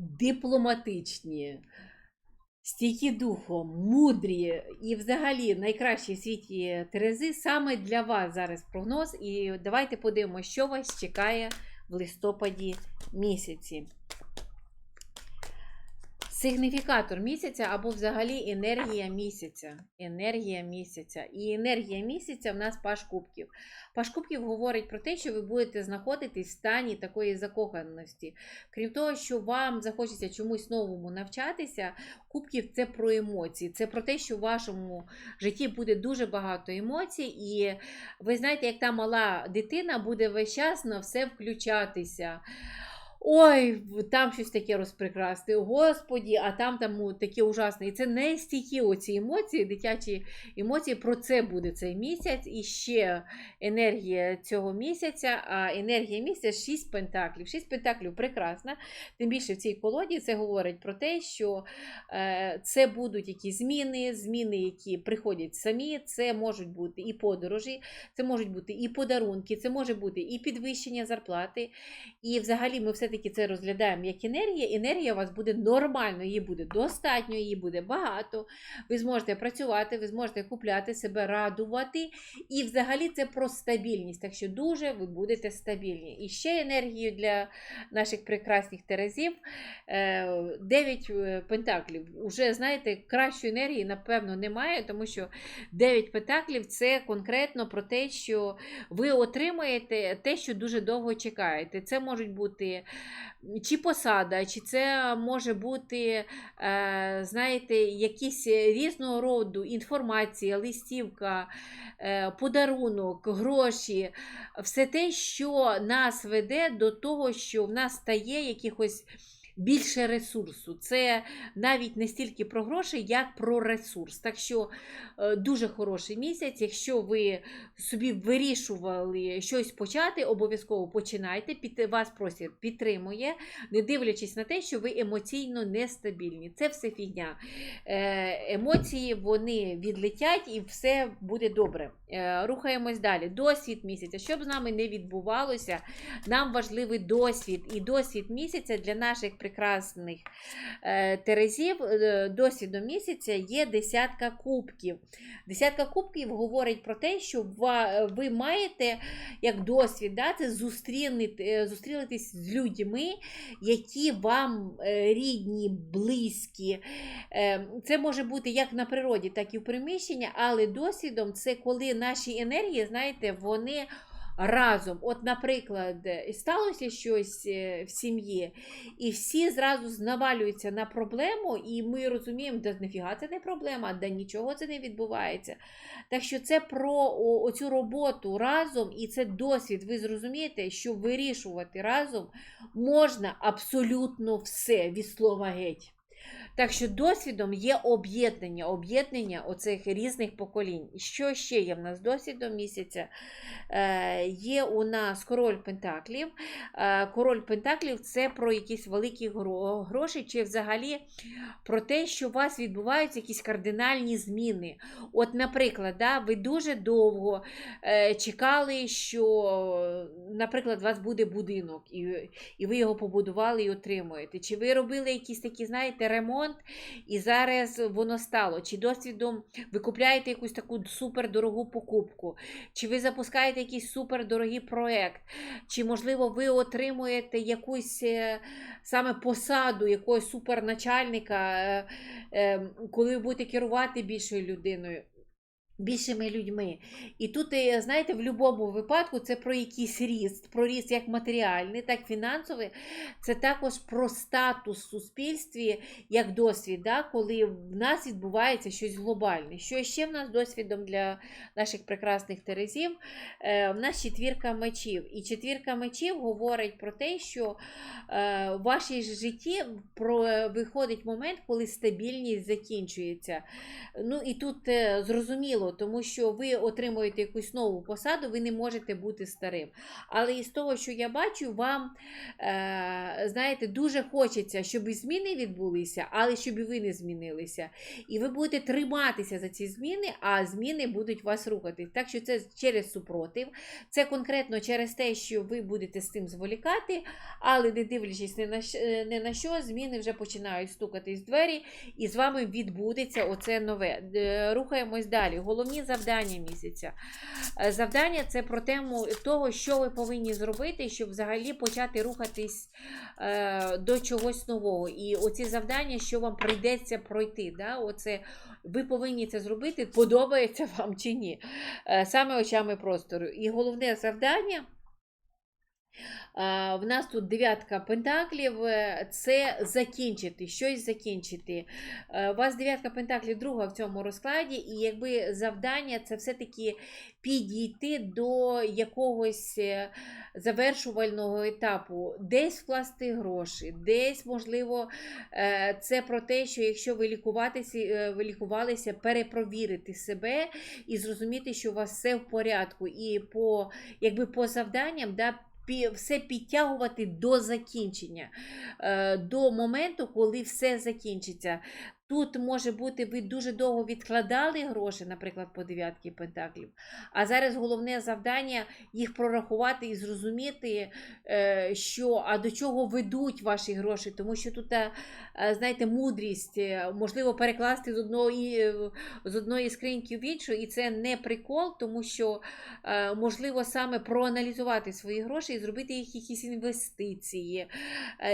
дипломатичні, стійкі духом, мудрі і взагалі найкращі в світі Терези саме для вас зараз прогноз. І давайте подивимося, що вас чекає в листопаді місяці. Сигніфікатор місяця або взагалі енергія місяця. Енергія місяця. І енергія місяця в нас паш кубків. Паш кубків говорить про те, що ви будете знаходитись в стані такої закоханості. Крім того, що вам захочеться чомусь новому навчатися, кубків це про емоції. Це про те, що в вашому житті буде дуже багато емоцій, і ви знаєте, як та мала дитина буде весь час на все включатися. Ой, там щось таке розпрекрасне, господі, а там там таке ужасне. І це не стійкі оці емоції, дитячі емоції. Про це буде цей місяць. І ще енергія цього місяця. А енергія місяця 6 пентаклів. 6 пентаклів прекрасна. Тим більше в цій колоді це говорить про те, що е, це будуть якісь зміни, зміни, які приходять самі. Це можуть бути і подорожі, це можуть бути і подарунки, це може бути і підвищення зарплати. І взагалі ми все-таки це розглядаємо як енергія. Енергія у вас буде нормально, її буде достатньо, її буде багато. Ви зможете працювати, ви зможете купляти себе, радувати. І взагалі це про стабільність. Так що дуже ви будете стабільні. І ще енергію для наших прекрасних терезів. 9 пентаклів. Уже, знаєте, кращої енергії, напевно, немає, тому що 9 пентаклів це конкретно про те, що ви отримаєте те, що дуже довго чекаєте. Це можуть бути чи посада, чи це може бути, е, знаєте, якісь різного роду інформація, листівка, е, подарунок, гроші, все те, що нас веде до того, що в нас стає якихось. Більше ресурсу. Це навіть не стільки про гроші, як про ресурс. Так що е, дуже хороший місяць. Якщо ви собі вирішували щось почати, обов'язково починайте. Під вас простір підтримує, не дивлячись на те, що ви емоційно нестабільні. Це все фігня. Е, Емоції вони відлетять і все буде добре. Е, Рухаємось далі. Досвід місяця. Щоб з нами не відбувалося, нам важливий досвід. І досвід місяця для наших прекрасних е, терезів е, досвідом місяця є десятка кубків. Десятка кубків говорить про те, що ви маєте як досвід да, це зустрінити- е, зустрілитись з людьми, які вам рідні, близькі. Це може бути як на природі, так і в приміщенні, але досвідом це коли наші енергії, знаєте, вони разом. От, наприклад, сталося щось е, в сім'ї, і всі зразу навалюються на проблему, і ми розуміємо, да нафіга це не проблема, да нічого це не відбувається. Так що це про оцю роботу разом, і це досвід. Ви зрозумієте, що вирішувати разом можна абсолютно все від слова геть. Так що досвідом є об'єднання, об'єднання оцих різних поколінь. Що ще є в нас досвідом місяця? Е, є у нас король Пентаклів. Е, король Пентаклів це про якісь великі гроші, чи взагалі про те, що у вас відбуваються якісь кардинальні зміни. От, наприклад, да, ви дуже довго е, чекали, що, наприклад, у вас буде будинок, і, і ви його побудували і отримуєте. Чи ви робили якийсь такий, знаєте, ремонт, і зараз воно стало. Чи досвідом ви купляєте якусь таку супердорогу покупку, чи ви запускаєте якийсь супердорогий проєкт, чи, можливо, ви отримуєте якусь е, саме посаду якогось суперначальника, е, е, коли ви будете керувати більшою людиною. Більшими людьми. І тут, е, знаєте, в будь-якому випадку це про якийсь ріст, про ріст як матеріальний, так і фінансовий. Це також про статус в суспільстві як досвід, да, коли в нас відбувається щось глобальне. Що ще в нас досвідом для наших прекрасних терезів? Е, в нас четвірка мечів. І четвірка мечів говорить про те, що е, в вашій житті виходить момент, коли стабільність закінчується. Ну і тут е, тому що ви отримуєте якусь нову посаду, ви не можете бути старим. Але із того, що я бачу, вам е, знаєте, дуже хочеться, щоб і зміни відбулися, але щоб і ви не змінилися. І ви будете триматися за ці зміни, а зміни будуть вас рухати. Так що це через супротив, це конкретно через те, що ви будете з цим зволікати, але не дивлячись ні на, щ- е, на що, зміни вже починають стукатись в двері, і з вами відбудеться оце нове. Е, Рухаємось далі. Головні завдання місяця. Е, Завдання це про тему того, що ви повинні зробити, щоб взагалі почати рухатись е, до чогось нового. І оці завдання, що вам прийдеться пройти. Да? Оце, ви повинні це зробити, подобається вам чи ні. Е, саме очами простору. І головне завдання. В нас тут дев'ятка пентаклів, е, це закінчити, щось закінчити. Е, У вас дев'ятка пентаклів друга в цьому розкладі, і якби завдання це все-таки підійти до якогось е, завершувального етапу, десь вкласти гроші, десь, можливо, це про те, що якщо ви лікуватися, ви лікувалися, перепровірити себе і зрозуміти, що у вас все в порядку. І по, якби по завданням, да, все підтягувати до закінчення, е, до моменту, коли все закінчиться. Тут може бути, ви дуже довго відкладали гроші, наприклад, по дев'ятки пентаклів. А зараз головне завдання їх прорахувати і зрозуміти, е, що а до чого ведуть ваші гроші, тому що тут, е, е, знаєте, мудрість, можливо, перекласти з одної, з одної скриньки в іншу, і це не прикол, тому що можливо саме проаналізувати свої гроші і зробити їх якісь інвестиції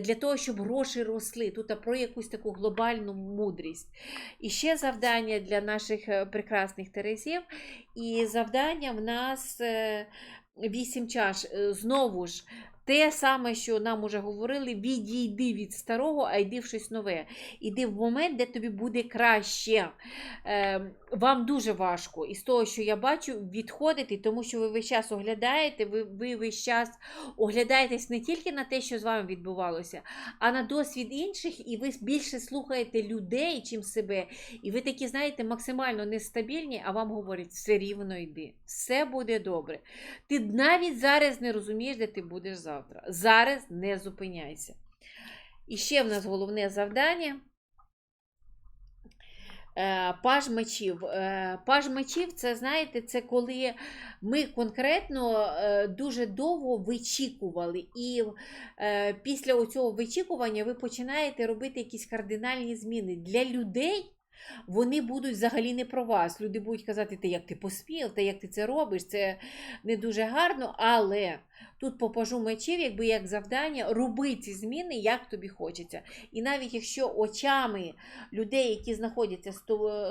для того, щоб гроші росли. Тут про якусь таку глобальну мудрість. І ще завдання для наших е, прекрасних терезів. І завдання в нас е, вісім чаш. Е, Знову ж. Те саме, що нам уже говорили, відійди від старого, а йди в щось нове. Іди в момент, де тобі буде краще. Е, вам дуже важко, із того, що я бачу, відходити, тому що ви весь час оглядаєте, ви, ви весь час оглядаєтесь не тільки на те, що з вами відбувалося, а на досвід інших, і ви більше слухаєте людей, чим себе. І ви такі, знаєте, максимально нестабільні, а вам говорять, все рівно йди, все буде добре. Ти навіть зараз не розумієш, де ти будеш завтра. Зараз не зупиняйся. І ще в нас головне завдання. Е, Паж мечів. Е, Паж мечів це, знаєте, це коли ми конкретно е, дуже довго вичікували. І після цього вичікування ви починаєте робити якісь кардинальні зміни. Для людей вони будуть взагалі не про вас. Люди будуть казати, ти як ти поспів, та як ти це робиш, це не дуже гарно, але тут по пажу мечів, якби як завдання, роби ці зміни, як тобі хочеться. І навіть якщо очами людей, які знаходяться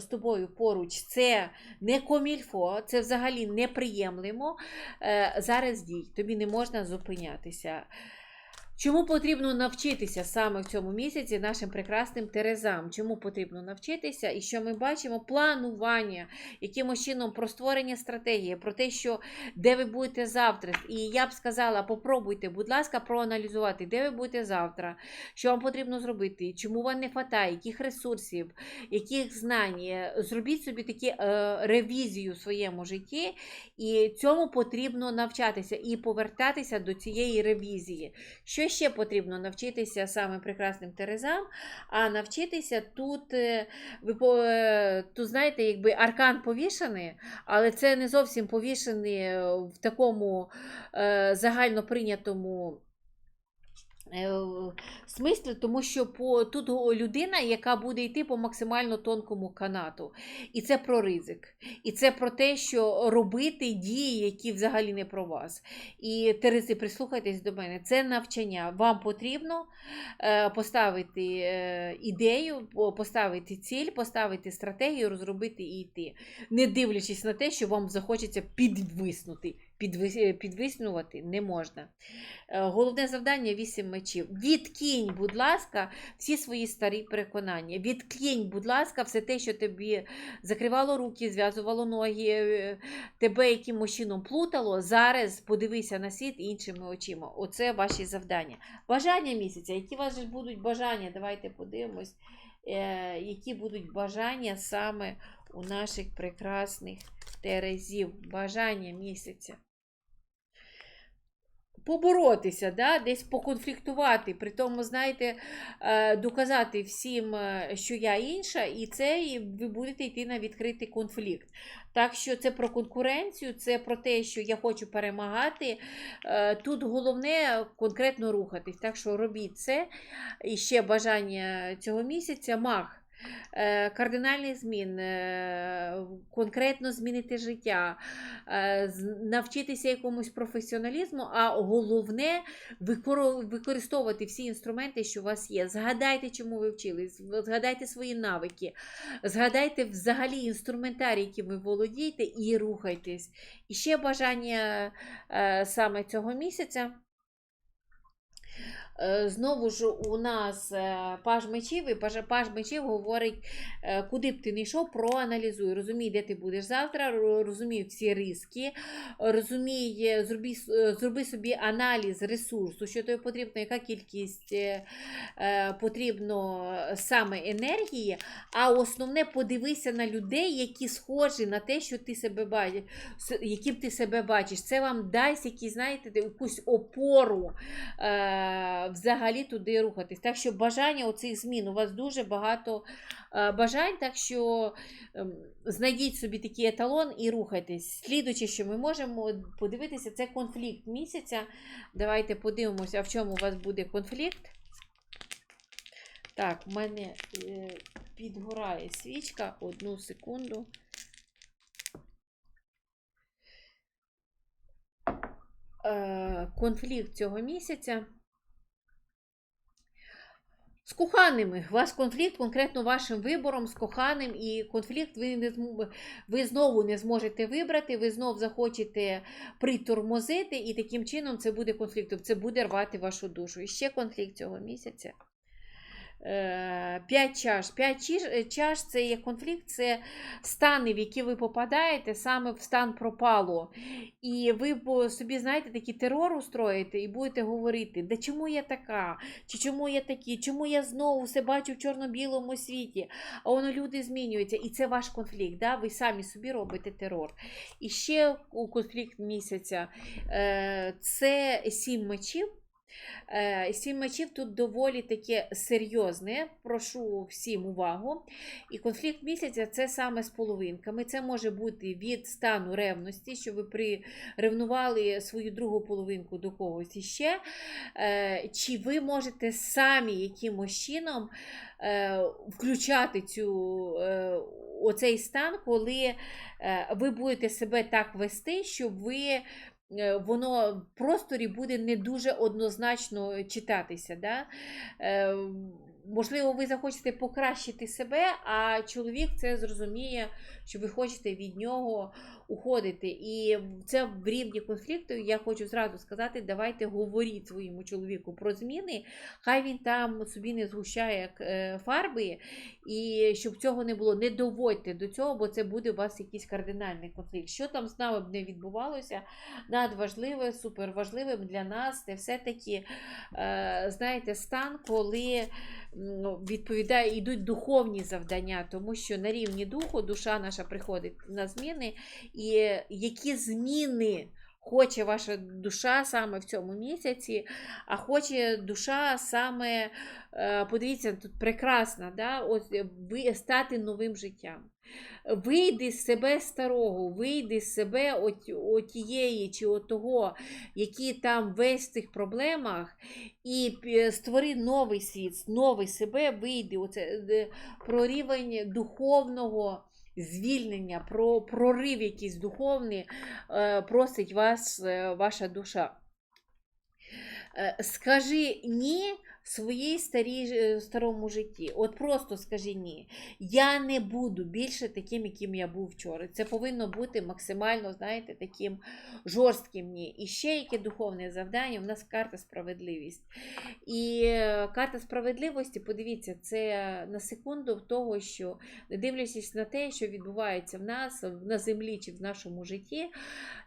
з тобою поруч, це не комільфо, це взагалі неприємлемо, е, зараз дій, тобі не можна зупинятися. Чому потрібно навчитися саме в цьому місяці нашим прекрасним терезам? Чому потрібно навчитися? І що ми бачимо? Планування, якимось чином про створення стратегії, про те, що де ви будете завтра. І я б сказала, попробуйте, будь ласка, проаналізувати, де ви будете завтра, що вам потрібно зробити, чому вам не вистачає, яких ресурсів, яких знань. Е, Зробіть собі такі е, ревізію в своєму житті, і цьому потрібно навчатися і повертатися до цієї ревізії. Що ще потрібно навчитися саме прекрасним терезам? А навчитися тут, е, ви е, тут знаєте, якби аркан повішений, але це не зовсім повішений е, в такому загально прийнятому. Е, Смислі, тому що по, тут людина, яка буде йти по максимально тонкому канату. І це про ризик. І це про те, що робити дії, які взагалі не про вас. І Терези, прислухайтесь до мене. Це навчання. Вам потрібно е, поставити е, ідею, поставити ціль, поставити стратегію, розробити і йти, не дивлячись на те, що вам захочеться підвиснути. Підвис- Підвиснувати не можна. Е, Головне завдання вісім мечів. Відкинь, будь ласка, всі свої старі переконання. Відкинь, будь ласка, все те, що тобі закривало руки, зв'язувало ноги, е, тебе якимось чином плутало. Зараз подивися на світ іншими очима. Оце ваші завдання. Бажання місяця. Які же будуть бажання? Давайте подивимось, е, які будуть бажання саме у наших прекрасних терезів. Бажання місяця. Поборотися, да? десь поконфліктувати, при тому, знаєте, е, доказати всім, е, що я інша, і це і ви будете йти на відкритий конфлікт. Так що це про конкуренцію, це про те, що я хочу перемагати. Е, Тут головне конкретно рухатись. Так що робіть це. І ще бажання цього місяця маг. Е, Кардинальний змін, е, конкретно змінити життя, е, навчитися якомусь професіоналізму, а головне використовувати всі інструменти, що у вас є. Згадайте, чому ви вчились, згадайте свої навики, згадайте взагалі інструментарій, яким ви володієте, і рухайтесь. І ще бажання саме цього місяця. Е, Знову ж у нас е, паж мечів, і паж, мечів говорить, е, куди б ти не йшов, проаналізуй, розумій, де ти будеш завтра, розумій всі риски, розумій, зроби, зроби собі аналіз ресурсу, що тобі потрібно, яка кількість потрібно саме енергії, а основне подивися на людей, які схожі на те, що ти себе бачиш, яким ти себе бачиш. Це вам дасть якісь, знаєте, якусь опору взагалі туди рухатись. Так що бажання оцих змін, у вас дуже багато е, бажань, так що ем, знайдіть собі такий еталон і рухайтесь. Слідуючи, що ми можемо подивитися, це конфлікт місяця. Давайте подивимося, в чому у вас буде конфлікт. Так, в мене е, підгорає свічка. Одну секунду. Е, конфлікт цього місяця. З коханими. ваш конфлікт конкретно вашим вибором з коханим, і конфлікт ви, не ви знову не зможете вибрати, ви знов захочете притормозити, і таким чином це буде конфліктом, це буде рвати вашу душу. І ще конфлікт цього місяця. Е, П'ять чаш. П'ять чаш, е, це є конфлікт, це стани, в які ви попадаєте саме в стан пропало. І ви собі, знаєте, такий терор устроїте і будете говорити, да чому я така, чи чому я такий, чому я знову все бачу в чорно-білому світі, а воно люди змінюються. І це ваш конфлікт. Да? Ви самі собі робите терор. І ще у конфлікт місяця е, це сім мечів. Е, Сім мечів тут доволі таке серйозне. Прошу всім увагу. І конфлікт місяця це саме з половинками. Це може бути від стану ревності, що ви приревнували свою другу половинку до когось іще. Е, Чи ви можете самі якимось чином е, включати цю, оцей стан, коли ви будете себе так вести, щоб ви воно в просторі буде не дуже однозначно читатися. Да? Е, Можливо, ви захочете покращити себе, а чоловік це зрозуміє, що ви хочете від нього уходити. І це в рівні конфлікту. Я хочу зразу сказати, давайте говоріть своєму чоловіку про зміни. Хай він там собі не згущає е, фарби, і щоб цього не було, не доводьте до цього, бо це буде у вас якийсь кардинальний конфлікт. Що там з нами б не відбувалося, надважливе, суперважливим для нас це все-таки, е, знаєте, стан, коли ну, відповідає, йдуть духовні завдання, тому що на рівні духу душа наша приходить на зміни, і які зміни хоче ваша душа саме в цьому місяці, а хоче душа саме, е, подивіться, тут прекрасно, да? Е, ви стати новим життям. Вийди з себе старого, вийди з себе от, от тієї чи от того, які там весь в цих проблемах, і створи новий світ, новий себе, вийди оце, про рівень духовного звільнення, про прорив якийсь духовний е, просить вас е, ваша душа. Е, Скажи ні своїй старій, е, старому житті. От просто скажи ні. Я не буду більше таким, яким я був вчора. Це повинно бути максимально, знаєте, таким жорстким ні. І ще яке духовне завдання, у нас карта справедливість. І е, карта справедливості, подивіться, це на секунду того, що дивлячись на те, що відбувається в нас на землі чи в нашому житті,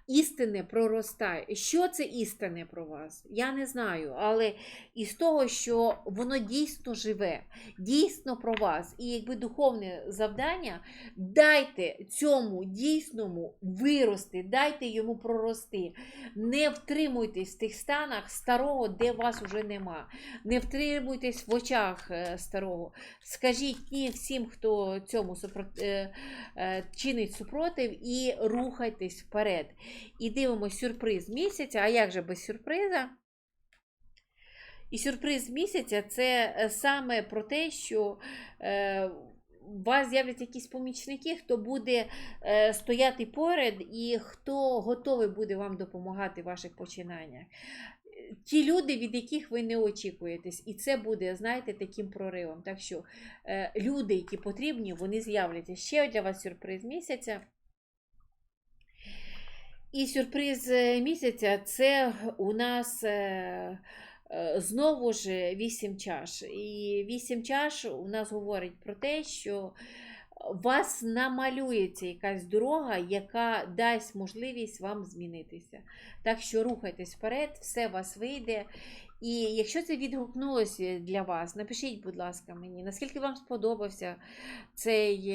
істине проростає. Що це істине про вас? Я не знаю, але із того, що що воно дійсно живе, дійсно про вас. І якби духовне завдання, дайте цьому дійсному вирости, дайте йому прорости. Не втримуйтесь в тих станах старого, де вас вже нема. Не втримуйтесь в очах е, старого. Скажіть ні всім, хто цьому е, е, чинить супротив, і рухайтесь вперед. І дивимося сюрприз місяця. А як же без сюрприза? І сюрприз місяця це е, саме про те, що е, у вас з'являться якісь помічники, хто буде е, стояти поряд і хто готовий буде вам допомагати в ваших починаннях. Ті люди, від яких ви не очікуєтесь, і це буде, знаєте, таким проривом. Так що люди, які потрібні, вони з'являться. Ще для вас сюрприз місяця. І сюрприз місяця це у нас знову ж вісім чаш. І вісім чаш у нас говорить про те, що вас намалюється якась дорога, яка дасть можливість вам змінитися. Так що рухайтесь вперед, все вас вийде. І якщо це відгукнулося для вас, напишіть, будь ласка, мені, наскільки вам сподобався цей.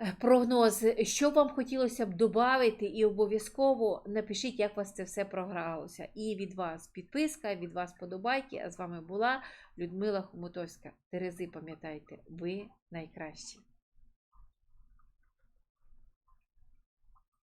Е, прогноз, що вам хотілося б додати, і обов'язково напишіть, як вас це все програлося. І від вас підписка, від вас подобайки. А з вами була Людмила Хомутовська. Терези, пам'ятайте, ви найкращі.